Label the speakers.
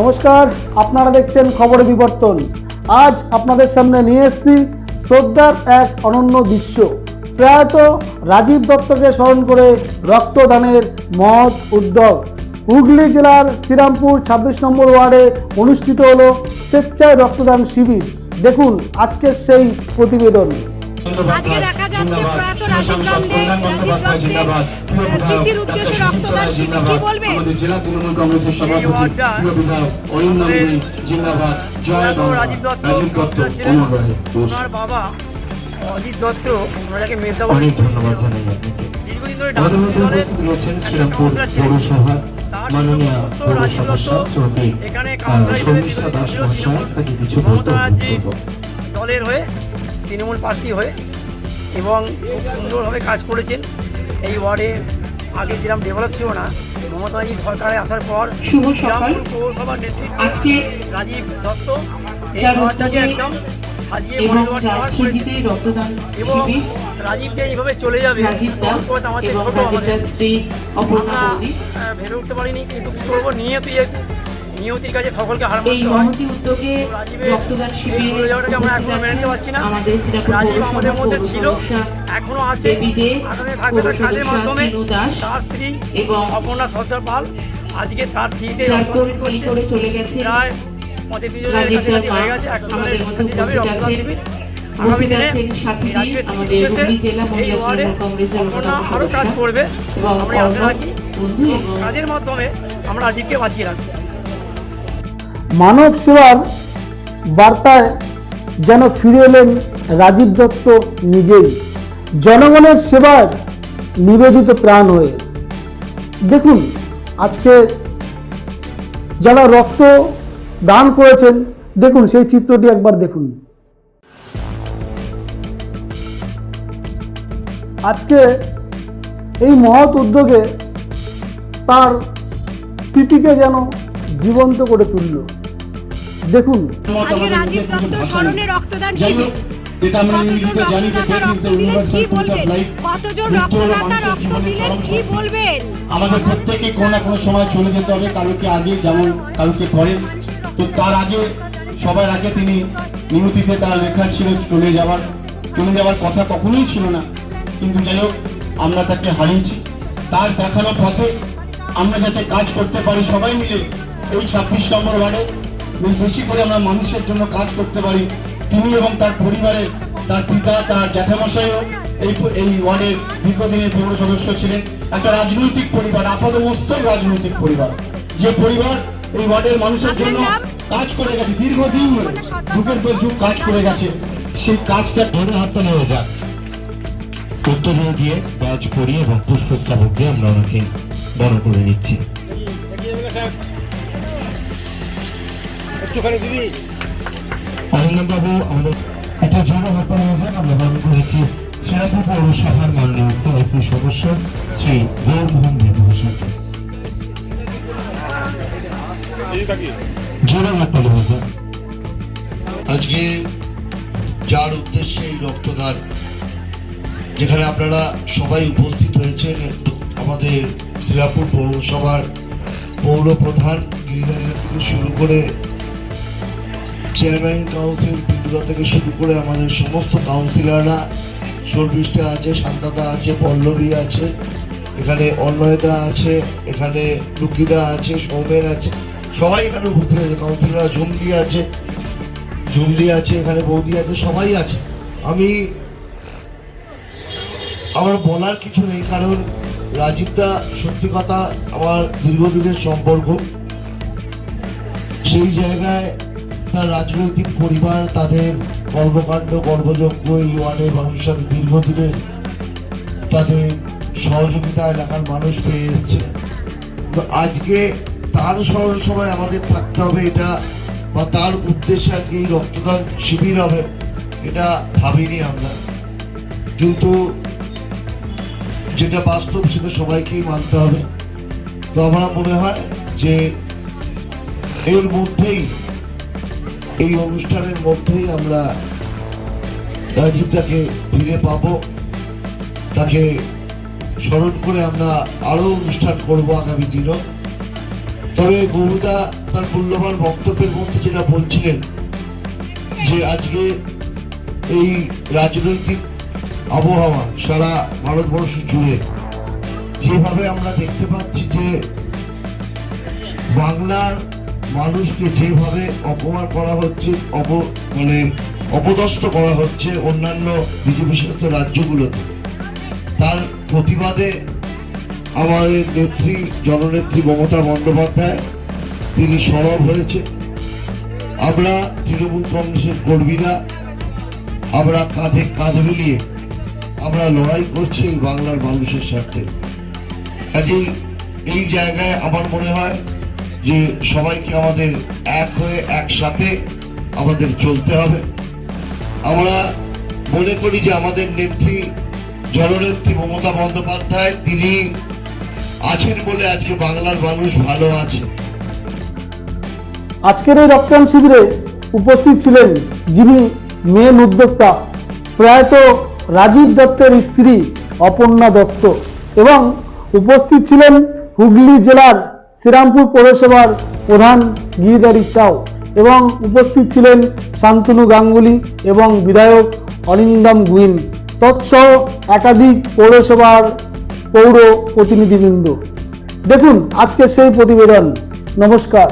Speaker 1: নমস্কার, আপনারা দেখছেন খবর বিবর্তন। আজ আপনাদের সামনে নিয়ে এসেছি শ্রদ্ধার এক অনন্য দৃশ্য। প্রয়াত রাজীব দত্তকে স্মরণ করে রক্তদানের মহৎ উদ্যোগ। হুগলি জেলার শ্রীরামপুর ছাব্বিশ নম্বর ওয়ার্ডে অনুষ্ঠিত হল স্বেচ্ছায় রক্তদান শিবির। দেখুন আজকের সেই প্রতিবেদন।
Speaker 2: আজকে দেখা যাচ্ছে প্রয়াত রাজীব গান্ধী স্মৃতির উদ্দেশ্যে রক্তদান শিবির কি বলবেন?
Speaker 3: জেলা তৃণমূল কংগ্রেসের সভাপতি প্রিয় বিধায়ক অরিন্দ জিন্দাবাদ। জয়
Speaker 4: রাজীব দত্ত
Speaker 3: রাজীব দত্ত
Speaker 4: ডক্টর ছিলেন
Speaker 3: অমর রহে।
Speaker 4: ওনার বাবা অজিত দত্ত ওনার যাকে
Speaker 3: অনেক ধন্যবাদ জানাই
Speaker 4: দীর্ঘদিন ধরে
Speaker 3: আমাদের মধ্যে
Speaker 4: ডাক্তারের
Speaker 3: উপস্থিত রয়েছেন
Speaker 4: একজন
Speaker 3: শ্রীরামপুর
Speaker 4: কাউন্সিলর ছিলেন।
Speaker 3: পৌরসভার
Speaker 4: তার
Speaker 3: মাননীয়
Speaker 4: পুত্র
Speaker 3: পৌরসভা শ্রমিক
Speaker 4: এখানে কাউন্সিলর হিসেবে
Speaker 3: শর্মিষ্ঠা দাস মহাশয় তাকে কিছু
Speaker 4: মমতা
Speaker 3: বক্তব্য
Speaker 4: ব্যানার্জির
Speaker 3: করব।
Speaker 4: দলের হয়ে তৃণমূল প্রার্থী হয়ে এবং খুব সুন্দরভাবে কাজ করেছেন। এই ওয়ার্ডে আগে যেরকম ডেভেলপ ছিল না মমতা ব্যানার্জি সরকারে আসার পর শ্রীরামপুর পৌরসভার নেতৃত্বে রাজীব দত্ত এই ওয়ার্ডটাকে একদম সাজিয়ে
Speaker 5: এবং
Speaker 4: পরিবার
Speaker 5: যার
Speaker 4: করেছেন
Speaker 5: স্মৃতিতে রক্তদান
Speaker 4: এবং
Speaker 5: শিবির
Speaker 4: রাজীব যে এইভাবে চলে যাবে আমাদের ছোট আমরা ভেবে উঠতে পারিনি কিন্তু কি করব নিয়তি যেহেতু নিয়তির কাছে সকলকে হার মানতে হয়।
Speaker 5: উদ্যোগে রক্তদান শিবির
Speaker 4: যাওয়াটাকে আমরা এখনও মেনে নিতে পারছি না।
Speaker 5: আমাদের
Speaker 4: রাজীব আমাদের মধ্যে ছিল এখনও আছে। আগামী থাকবে তার কাজের মাধ্যমে তার স্ত্রী
Speaker 5: এবং
Speaker 4: অপর্ণা সর্দার পাল আজকে তার স্ত্রীতে
Speaker 5: চলে গেছে
Speaker 4: প্রায় পঁয়ত্রিশ জনের কাছাকাছি হয়ে গেছে। একশো
Speaker 5: আমাদের
Speaker 4: জনের কাছে যাবে রক্তদান শিবির আগামী দিনে এই
Speaker 5: আমাদের
Speaker 4: ওয়ার্ডে
Speaker 5: তৃণমূল কংগ্রেসের
Speaker 4: আরও কাজ করবে। আমরা আশা রাখি কাজের মাধ্যমে আমরা রাজীবকে বাঁচিয়ে রাখব।
Speaker 1: মানব সেবার বার্তায় যেন ফিরে এলেন রাজীব দত্ত নিজেই। জনগণের সেবার নিবেদিত প্রাণ হয়ে। দেখুন, আজকে যারা রক্ত দান করেছেন, দেখুন, সেই চিত্রটি একবার দেখুন। আজকে এই মহৎ উদ্যোগে তার স্মৃতিকে যেন জীবন্ত করে তুলল। দেখুন।
Speaker 2: রক্তদান শিবির।
Speaker 3: এটা আমরা ইংরেজিতে জানি যে.
Speaker 2: কতজন রক্তদাতা রক্ত দিলেন? কি বলবেন?
Speaker 3: আমাদের প্রত্যেকে কোনো না কোনো সময় চলে যেতে হবে কারোকে আগে যেমন কারোকে পরে। তো তার আগে সবার আগে তিনি নিয়তিতে তার লেখা ছিল চলে যাওয়ার। চলে যাওয়ার কথা কখনোই ছিল না। কিন্তু যাই হোক আমরা তাকে হারিয়েছি। তার দেখানো পথে আমরা যাতে কাজ করতে পারি সবাই মিলে এই ছাব্বিশ নম্বর ওয়ার্ডে বেশি করে আমরা মানুষের জন্য কাজ করতে পারি। তিনি এবং তার পরিবারের তার পিতা তার জ্যাঠামশাইও এই এই ওয়ার্ডের দীর্ঘদিনের পৌর সদস্য ছিলেন। একটা রাজনৈতিক পরিবার আপাতমস্তক রাজনৈতিক পরিবার। যে পরিবার এই ওয়ার্ডের মানুষের জন্য কাজ করে গেছে দীর্ঘদিন ধরে যুগের পর যুগ কাজ করে গেছে। সেই কাজটা
Speaker 6: ধরে হাতটা নেওয়া যাক। উত্তরীয় দিয়ে ব্যাজ পরিয়ে এবং পুষ্পস্তবক দিয়ে আমরা ওনাকে বড় করে নিচ্ছি। বাবু আমাদের একটা নেওয়া আমরা করেছি শ্রীরামপুর পৌরসভার মাননীয় সিআইসি সদস্য শ্রী গৌরমোহন দেব মহাশয়কে
Speaker 7: আজকে যার উদ্দেশ্যে এই রক্তদান যেখানে আপনারা সবাই উপস্থিত হয়েছেন আমাদের শ্রীরামপুর পৌরসভার পৌর প্রধান গিরিধারী থেকে শুরু করে চেয়ারম্যান কাউন্সিল বিন্দুদা থেকে শুরু করে আমাদের সমস্ত কাউন্সিলররা শর্মিষ্ঠা আছে, শান্তাদা আছে, পল্লবী আছে, এখানে অন্ময়দা আছে, এখানে লুকিদা আছে, সৌমেন আছে, সবাই এখানে উপস্থিত আছে, কাউন্সিলররা ঝুমদি আছে ঝুমদি আছে, এখানে বৌদি আছে, সবাই আছে। আমি, আমার বলার কিছু নেই, কারণ রাজীবদা সত্যি কথা আমার দীর্ঘদিনের সম্পর্ক। সেই জায়গায় তার রাজনৈতিক পরিবার, তাদের কর্মকাণ্ড, কর্মযজ্ঞ এই ওয়ার্ডের মানুষের সাথে দীর্ঘদিনের তাদের সহযোগিতা এলাকার মানুষ পেয়ে এসছে তো আজকে তার স্মরণ সময় আমাদের থাকতে হবে এটা, বা তার উদ্দেশ্যে আজকে এই রক্তদান শিবির হবে এটা ভাবিনি আমরা। কিন্তু যেটা বাস্তব সেটা সবাইকেই মানতে হবে। তো আমার মনে হয় যে এর মধ্যেই এই অনুষ্ঠানের মধ্যেই আমরা রাজীবটাকে ফিরে পাবো। তাকে স্মরণ করে আমরা আরও অনুষ্ঠান করব আগামী দিনও। তবে গৌরদা তার মূল্যবান বক্তব্যের মধ্যে যেটা বলছিলেন, যে আজকে এই রাজনৈতিক আবহাওয়া সারা ভারতবর্ষ জুড়ে, যেভাবে আমরা দেখতে পাচ্ছি যে বাংলার মানুষকে যেভাবে অপমান করা হচ্ছে, অপ মানে অপদস্থ করা হচ্ছে অন্যান্য বিজেপি শাসিত রাজ্যগুলোতে, তার প্রতিবাদে আমাদের নেত্রী, জননেত্রী মমতা বন্দ্যোপাধ্যায় তিনি সরব হয়েছে। আমরা তৃণমূল কংগ্রেসের কর্মীরা, আমরা কাঁধে কাঁধ মিলিয়ে আমরা লড়াই করছি এই বাংলার মানুষের স্বার্থে। কাজেই এই জায়গায় আমার মনে হয় যে সবাইকে আমাদের এক হয়ে, একসাথে আমাদের চলতে হবে। আমরা মনে করি যে আমাদের নেত্রী, জননেত্রী মমতা বন্দ্যোপাধ্যায়, তিনি আছেন বলে আজকে বাংলার মানুষ ভালো আছে।
Speaker 1: আজকের এই রক্তদান শিবিরে উপস্থিত ছিলেন যিনি মেন উদ্যোক্তা, প্রয়াত রাজীব দত্তের স্ত্রী অপর্ণা দত্ত এবং উপস্থিত ছিলেন হুগলি জেলার শ্রীরামপুর পৌরসভার প্রধান গিরিধারী সাউ এবং উপস্থিত ছিলেন শান্তনু গাঙ্গুলি এবং বিধায়ক অনিন্দম গুইন তৎসহ একাধিক পৌরসভার পৌর প্রতিনিধিবৃন্দ। দেখুন আজকে সেই প্রতিবেদন। নমস্কার।